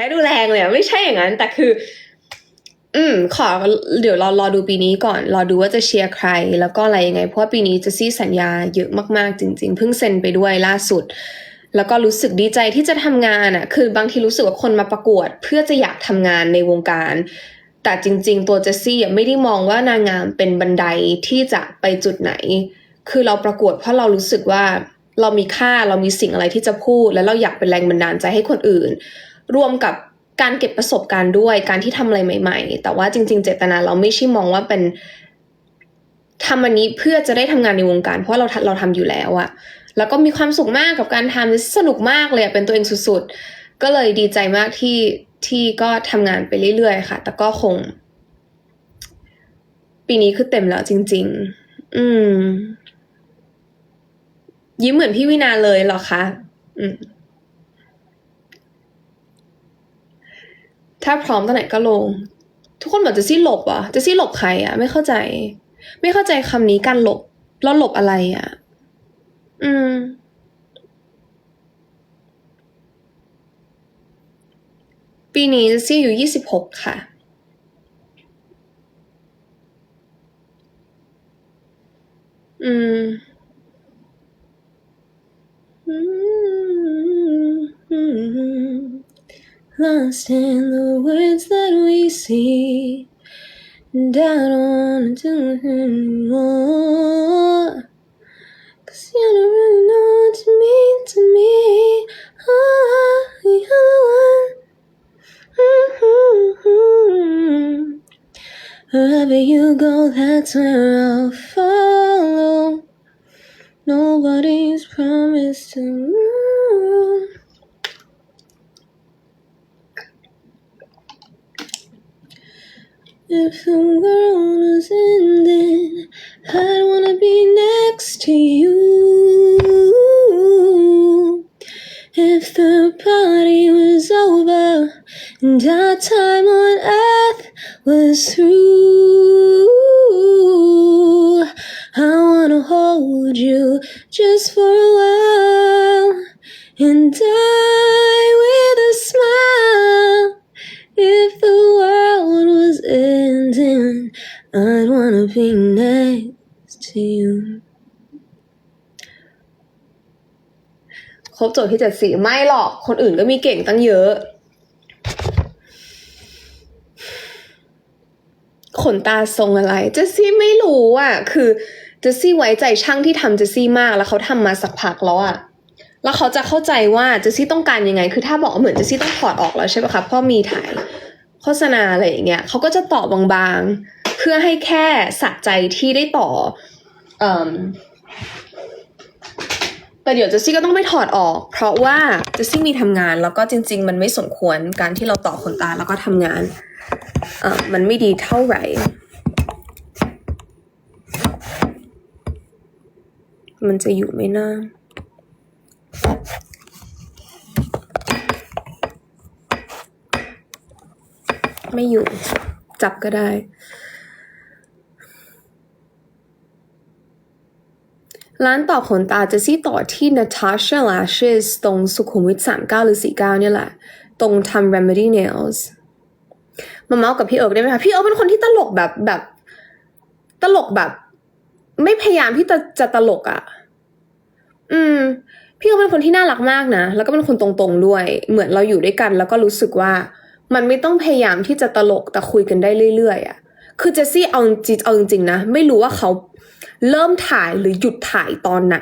ให้ดูแรงเลยไม่ใช่อย่างนั้นแต่คือ อืมขอเดี๋ยวเรารอดูปีนี้ก่อน รอดูว่าจะเชียร์ใคร แล้วก็อะไรยังไง เพราะว่าปีนี้เจะซี่สัญญาเยอะมากๆ จริง ๆ เพิ่งเซ็นไปด้วยล่าสุด แล้วก็รู้สึกดีใจที่จะทำงานอะ คือบางทีรู้สึกว่าคนมาประกวด เพื่อจะอยากทำงานในวงการแต่จริง ๆ ตัวเจสซี่ไม่ได้มองว่านางงามเป็นบันไดที่จะไปจุดไหน คือเราประกวดเพราะเรารู้สึกว่าเรามีค่าเรามีสิ่งอะไรที่จะพูด และเราอยากเป็นแรงบันดาลใจให้คนอื่น รวมกับการเก็บประสบการณ์ด้วยการที่ทำอะไรใหม่ ๆ แต่ว่าจริง ๆ เจตนาเราไม่ใช่มองว่าเป็นทำอันนี้เพื่อจะได้ทำงานในวงการ เพราะเราเราทำอยู่แล้วอะแล้วก็มีความสุขมากกับการทำสนุกมากเลยเป็นตัวเองสุดๆ ก็เลยดีใจมากที่ที่ก็ทำงานไปเรื่อยๆค่ะ แต่ก็คง ปีนี้คือเต็มแล้วจริง ๆ อืม ยิ้มเหมือนพี่วินาเลยเหรอคะ อืม ถ้าพร้อมตอนไหนก็ลง ทุกคนบอกจะซี่หลบอะจะซี่หลบใครอะ ไม่เข้าใจ ไม่เข้าใจคำนี้การหลบแล้วหลบอะไรอะ อืม ปีนี้จสซี่อยู่ยี่สิบหกค่ะอืม Lost in the words that we see, and I don't wanna do it anymore. Cause you don't really know what you mean to me. Oh, you're one. Mm-hmm. Wherever you go, that's where I'll follow. Nobody's promised tomorrow. If the world was ending, I'd wanna be next to you. If the party was over and our time on earth was through, I wanna hold you just for ครบโจทย์ที่เจ็ดสี่ไม่หรอกคนอื่นก็มีเก่งตั้งเยอะ ขนตาทรงอะไรเจสซี่ไม่รู้อะ คือเจสซี่ไว้ใจช่างที่ทำเจสซี่มากแล้วเขาทำมาสักพักแล้วอะแล้วเขาจะเข้าใจว่าเจสซี่ต้องการยังไง คือถ้าบอกเหมือนเจสซี่ต้องถอดออกแล้วใช่ปะคะพราะมีถ่ายโฆษณาอะไรอย่างเงี้ยเขาก็จะต่อบางๆ เพื่อให้แค่สะใจที่ได้ต่อเอ่ม แต่เดี๋ยวเจสซี่ก็ต้องไปถอดออก เพราะว่าเจสซี่มีทำงานแล้วก็จริง ๆ มันไม่สมควรการที่เราต่อขนตาแล้วก็ทำงานเอ่อมันไม่ดีเท่าไหร่ มันจะอยู่ไหมนะไม่อยู่ จับก็ได้ ร้านต่อขนตาจสซี่ต่อที่ Natasha Lashes ตรงสุขุมวิท 39 หรือ 49 เนี่ยแหละ ตรงทำ Remedy Nails มาเมาส์กับพี่เอิร์กได้ไหมคะพี่เอิร์กเป็นคนที่ตลกแบบแบบตลกแบบ ไม่พยายามที่จะจะตลกอะ่ะ อืม พี่เอิร์กเป็นคนที่น่ารักมากนะ แล้วก็เป็นคนตรงๆด้วย เหมือนเราอยู่ด้วยกัน แล้วก็รู้สึกว่า มันไม่ต้องพยายามที่จะตลกแต่คุยกันได้เรื่อยๆอะ่ะ คือเจสซี่เอาจริงเอาจริงๆนะ ไม่รู้ว่าเขา เริ่มถ่ายหรือหยุดถ่ายตอนไหน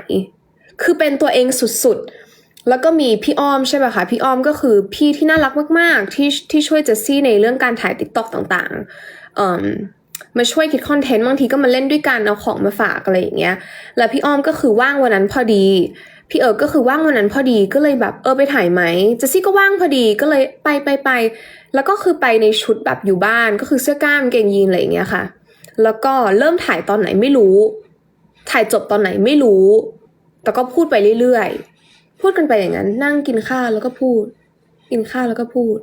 คือเป็นตัวเองสุดๆ แล้วก็มีพี่อ้อมใช่ไหมคะพี่อ้อมก็คือพี่ที่น่ารักมากๆ ที่ที่ช่วยเจสซี่ในเรื่องการถ่ายติ๊กต็อกต่างๆเอ่มมาช่วยคิดคอนเทนต์บางทีก็มาเล่นด้วยกันเอาของมาฝากอะไรอย่างเงี้ย แล้วพี่อ้อมก็คือว่างวันนั้นพอดี พี่เอิร์กก็คือว่างวันนั้นพอดีก็เลยแบบเออไปถ่ายไหมเจสซี่ก็ว่างพอดีก็เลยไปไปไป แล้วก็คือไปในชุดแบบอยู่บ้านก็คือเสื้อกล้ามเกงยีนอะไรอย่างเงี้ยค่ะ แล้วก็เริ่มถ่ายตอนไหนไม่รู้ ถ่ายจบตอนไหนไม่รู้ แต่ก็พูดไปเรื่อยๆ พูดกันไปอย่างนั้น นั่งกินข้าวแล้วก็พูด กินข้าวแล้วก็พูด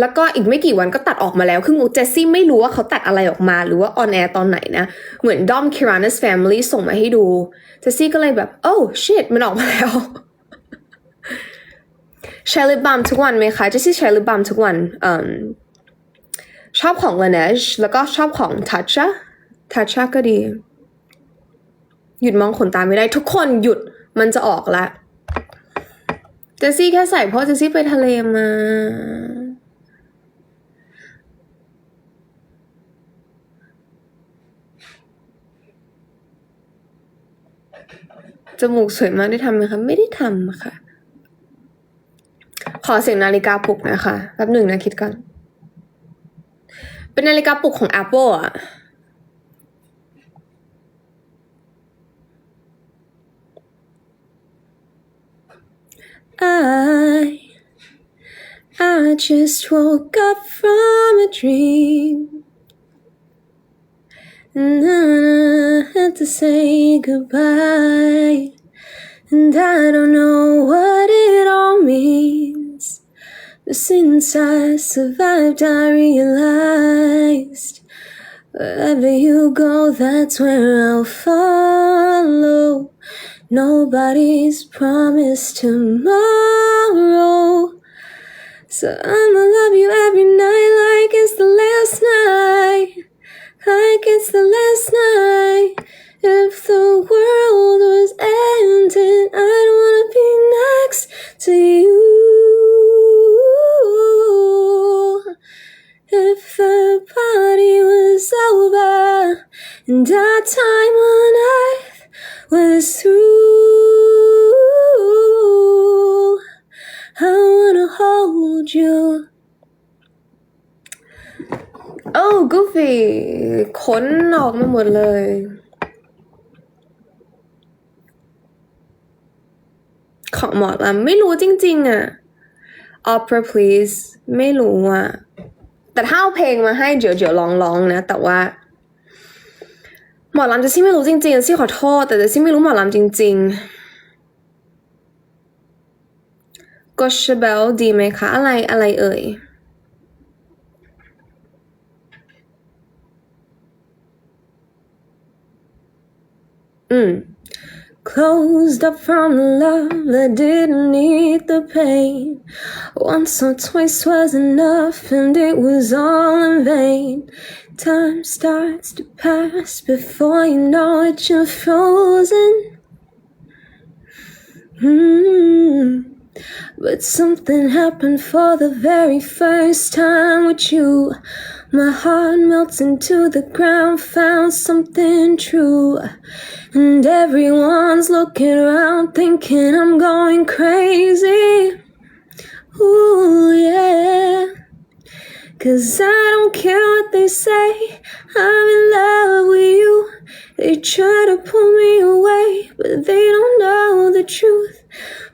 แล้วก็อีกไม่กี่วันก็ตัดออกมาแล้ว คืองูเจสซี่ไม่รู้ว่าเขาตัดอะไรออกมาหรือว่าออนแอร์ตอนไหนนะ เหมือนดอม Kiranas Family ส่งมาให้ดู เจสซี่ก็เลยแบบ โอ้ shit มันออกมาแล้วใช้ลิปบาล์มทุกวันไหมคะเจสซี่ใช้ลิปบาล์มทุกวันเอ่มชอบของ Laneige แล้วก็ชอบของ Tatcha Tatcha ก็ดี หยุดมองขนตาไม่ได้ทุกคนหยุดมันจะออกละเจสซี่แค่ใส่เพราะเจสซี่ไปทะเลมา จมูกสวยมากได้ทำไหมคะ ไม่ได้ทำค่ะ ขอเสียงนาฬิกาปลุกนะคะแป๊บหนึ่งนะคิดก่อน เป็นนาฬิกาปลุกของ Apple อะ I I just woke up from a dream. And I had to say goodbye. And I don't know what it all means. But since I survived I realized wherever you go that's where I'll follow Nobody's promised tomorrow. So I'ma love you every night หมดเลย ของหมอลำไม่รู้จริง ๆอะ Opera please ไม่รู้อะแต่ถ้าเอาเพลงมาให้เดี๋ยวเดี๋ยวลองร้องนะ แต่ว่า หมอลำจะซี่ไม่รู้จริงๆซี่ขอโทษ แต่จะซี่ไม่รู้หมอลำจริง ๆกชเบลดีไหมคะ อะไรอะไรเอ่ย อืม Closed up from love that didn't need the pain. Once or twice was enough, and it was all in vain. Time starts to pass before you know it, you're frozen. Hmm. But something happened for the very first time with you. My heart melts into the ground, found something true. And everyone's looking around thinking I'm going crazy. Ooh, yeah. Cause I don't care what they say, I'm in love with you. They try to pull me away, but they don't know the truth.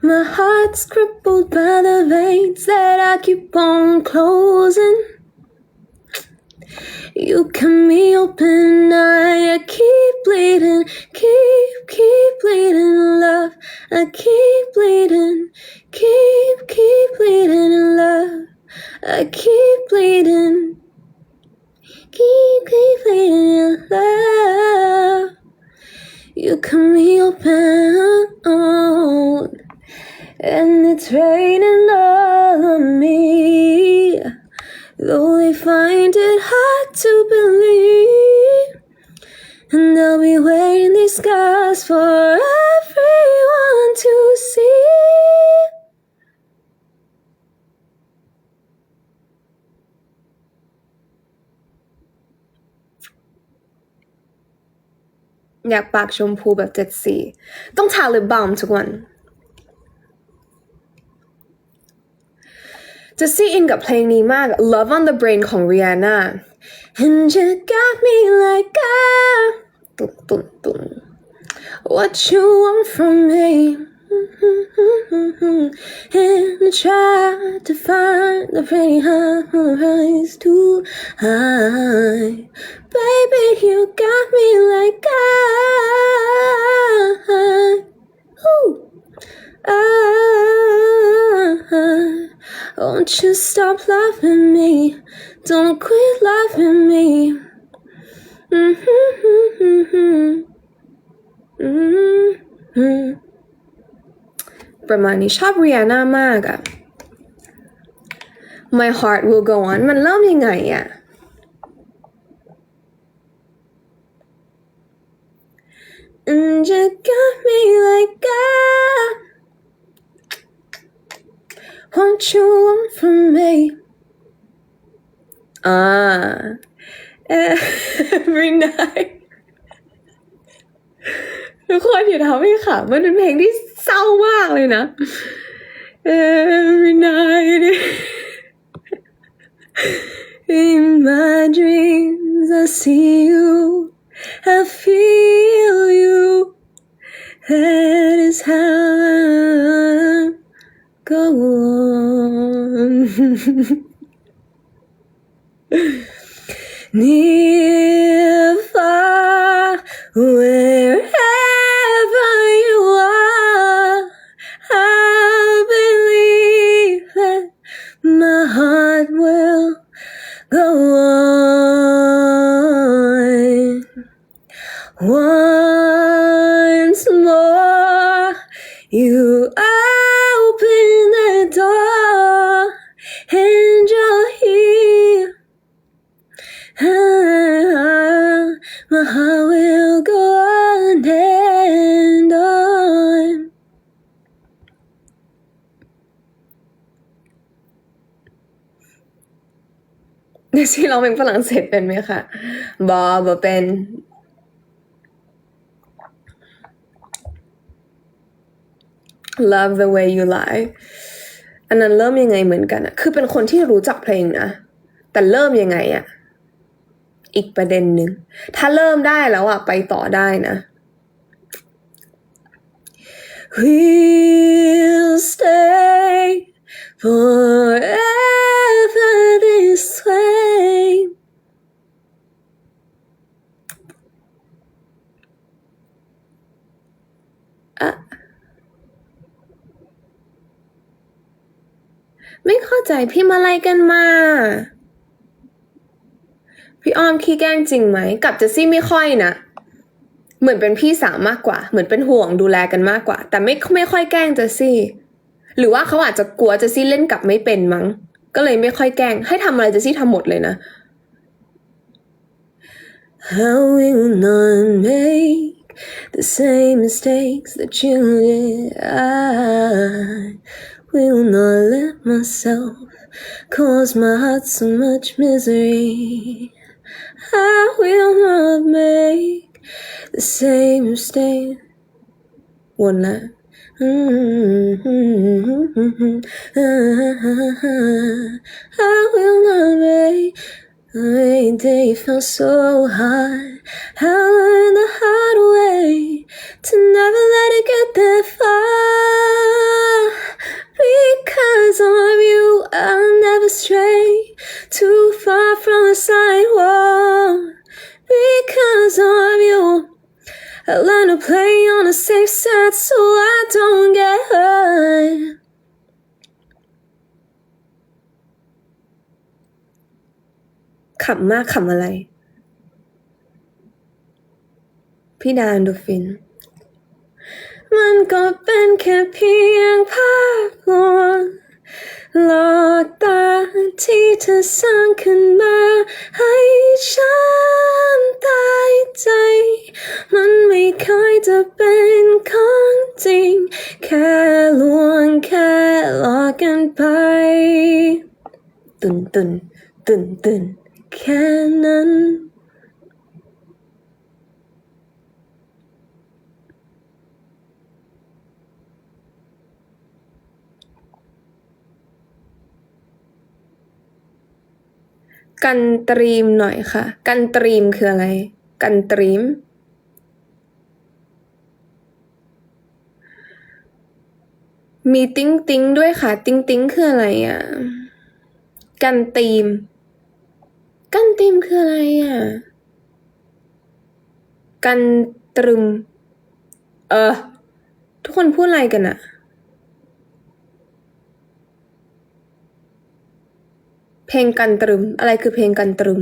My heart's crippled by the veins that I keep on closing. You cut me open, I, I keep bleeding, keep, keep bleeding, love. I keep bleeding, keep, keep bleeding, love. I keep bleeding, keep, keep bleeding, love. You cut me open, and it's raining all on me. Though they find it hard to believe, and I'll be wearing these scars for everyone to see. อยากปากชมพูแบบเจ็ดสี ต้องทาลิปบาล์มทุกวัน จะซีอินกับเพลงนี้มาก Love on the Brain ของ Rihanna and you got me like ah ตุ่นตุ่นตุ่น what you want from me and I try to find the pretty highs too high baby you got me like ah ooh ah won't you stop loving me? Don't quit loving me. Mm-hmm. Mm-hmm. ประมาณนี้ชอบเรียนามากอะ My heart will go on มันเริ่มยังไงอะ And you got me like that. What you want from me? Ah, every night. ทุกคนอย่าทำให้ขำมันเป็นเพลงที่เศร้ามากเลยนะ Every night in my dreams I see you I feel you that is how I go on. Near far wherever เดี๋ยวซี่ร้องเพลงฝรั่งเศสเป็นไหมคะบอบอเป็น Love the way you lie อันนั้นเริ่มยังไงเหมือนกันอะคือเป็นคนที่รู้จักเพลงนะ แต่เริ่มยังไงอะอีกประเด็นหนึ่ง ถ้าเริ่มได้แล้วอะไปต่อได้นะ We'll stay forever ไม่เข้าใจพี่มาอะไรกันมา พี่อ้อมขี้แกล้งจริงไหม กับจสซี่ไม่ค่อยนะ เหมือนเป็นพี่สาวมากกว่า เหมือนเป็นห่วงดูแลกันมากกว่า แต่ไม่ไม่ค่อยแกล้งจสซี่ หรือว่าเขาอาจจะกลัวจสซี่เล่นกับไม่เป็นมั้ง ก็เลยไม่ค่อยแกล้ง ให้ทำอะไรจสซี่ทำหมดเลยนะ How will not make the same mistakes that you did will not let myself cause my heart so much misery I will not make the same mistake one night I will not make the day felt so hard. I learned the hard way ำมากขำอะไร พี่ดาอันโดฟิน มันก็เป็นแค่เพียงภาพลวงหลอกตาที่เธอสร้างขึ้นมา ให้ฉันตายใจ มันไม่เคยจะเป็นของจริง แค่ลวงแค่หลอกกันไป ตุนตุนตุนตุน แค่นั้น กันตรีมหน่อยค่ะ กันตรีมคืออะไร กันตรีมมีติ้งติ้งด้วยค่ะ ติ้งติ้งคืออะไรอะ กันตีม กันตีมคืออะไรอะ กันตรึม เออ ทุกคนพูดอะไรกันอะเพลงกันตรึม อะไรคือเพลงกันตรึม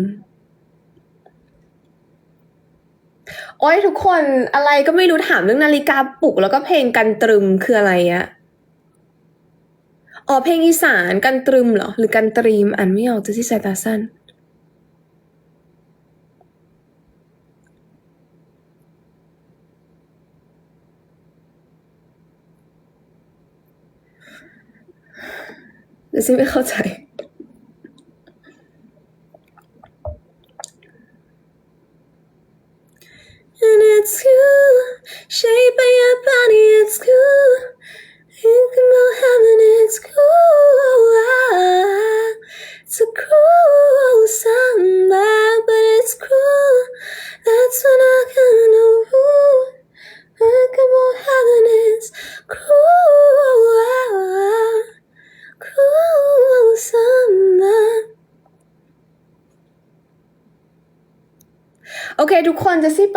โอ้ยทุกคนอะไรก็ไม่รู้ถามเรื่องนาฬิกาปลุกแล้วก็เพลงกันตรึมคืออะไรอะอ๋อเพลงอีสานกันตรึมเหรอ หรือกันตรีมอ่านไม่ออกจะที่สายตาสั้น เดี๋ยวซิไม่เข้าใจ And it's you, shaped by your body,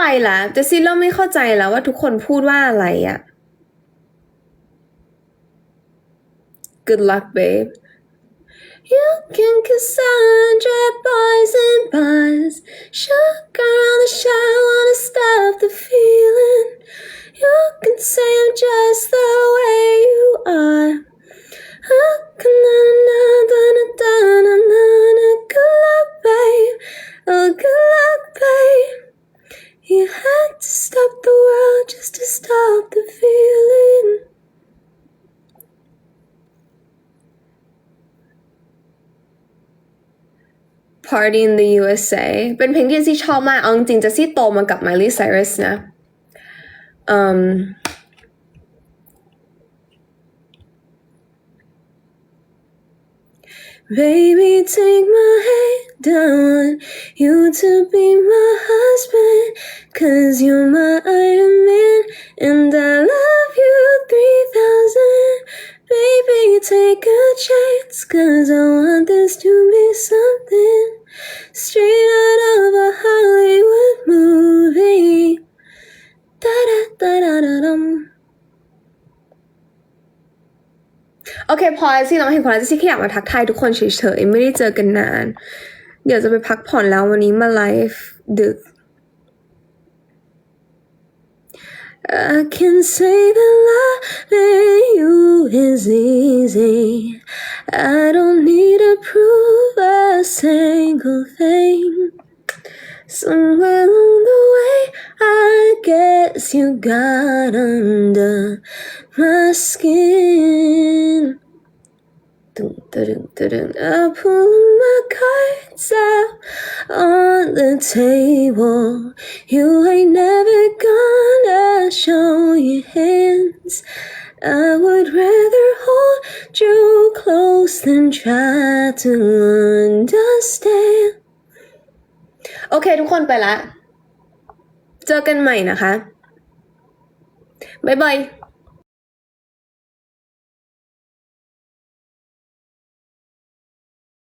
ไปละแต่ซิลเริ่มไม่เข้าใจแล้วว่าทุกคนพูดว่าอะไรอะ Good luck babe You can Cassandra boys and boys sugar on the shot wanna stop the feeling You can say I'm just the way you are How can I know that I'm na na good luck babe Oh good luck babe You had to stop the world just to stop the feeling. Party in the USA เป็นเพลงที่เจสซี่ชอบมาก เอาจริงๆเจสซี่โตมากับ Miley Cyrus นะอื Baby, take my hand, I want you to be my husband. Cause you're my Iron Man, and I love you 3000. Baby, take a chance, cause I want this to be something straight out of a Hollywood movie. Da da da da da dum. อเคพอซี่ร้องเพลงของเราซี่แค่อยากมาทักทายทุกคนเฉยๆไม่ได้เจอกันนาน เดี๋ยวจะไปพักผ่อนแล้ววันนี้มาไลฟ์ดึก I can say that loving you is easy. I don't need to prove a single thing. Somewhere along the way, I guess you got under my skin. Dun, dun, dun, dun. I pull my cards out on the table. You ain't never gonna show your hands. I would rather hold you close than try to understand. โอเคทุกคนไปละ เจอกันใหม่นะคะ บ๊ายบาย